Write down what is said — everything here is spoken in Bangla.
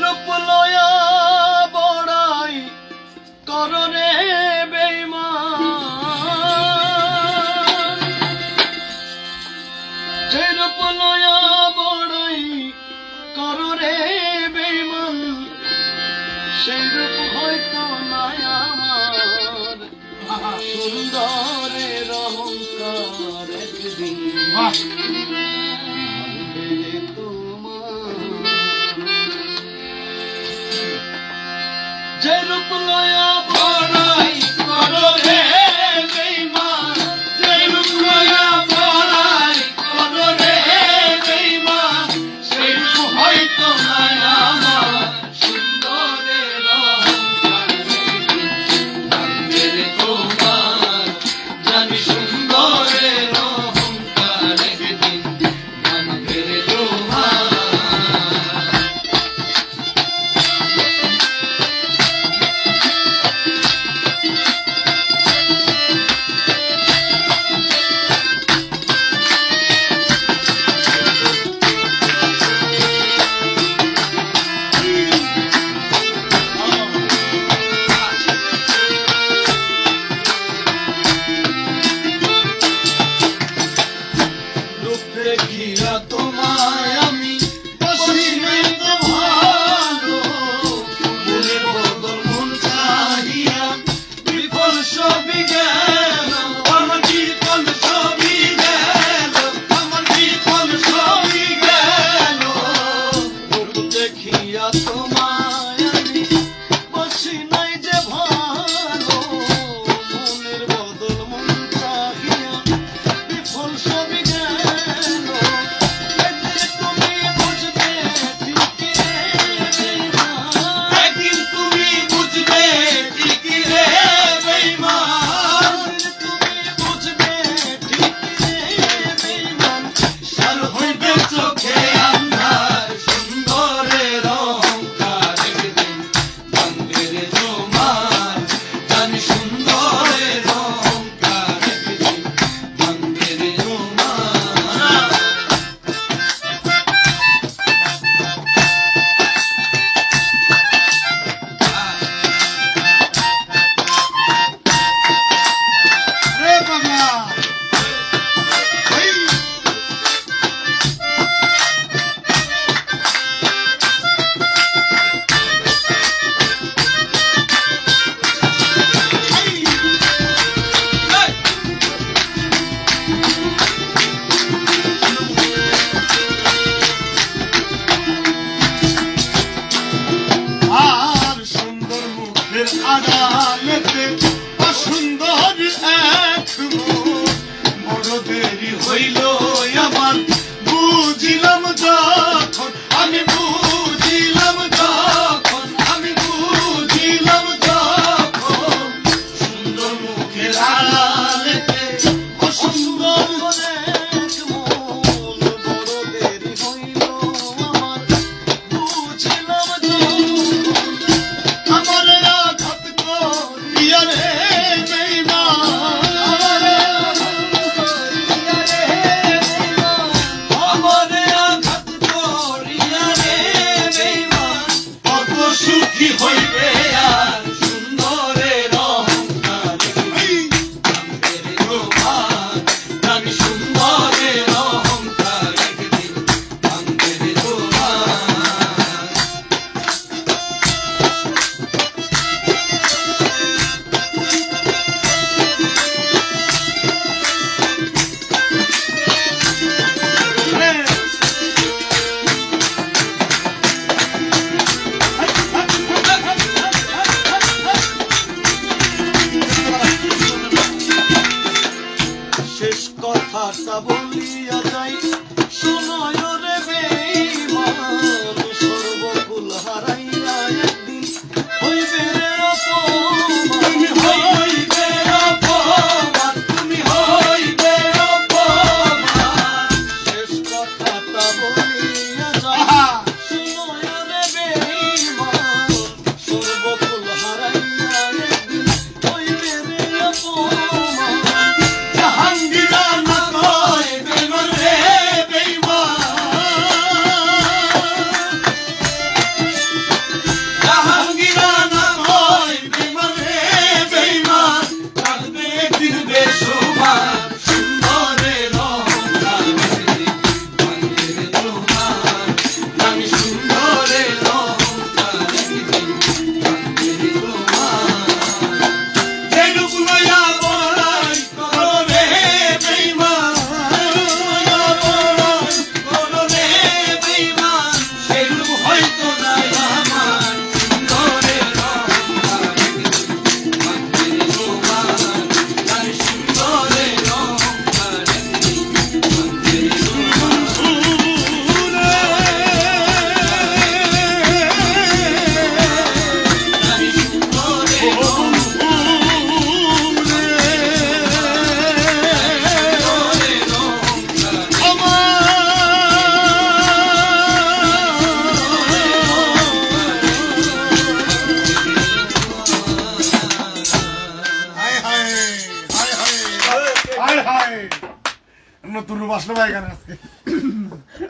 রূপ লয়া বড়াই করনে বেইমান যে রূপ লয়া বড়াই করনে বেইমান সেই রূপ হয়তো নাই আমার। সুন্দরের অহংকার একদিন। Lord. দেখিয়া তোমার। হায় হায় নতুন রূপ আসলো ভাই এখানে আজকে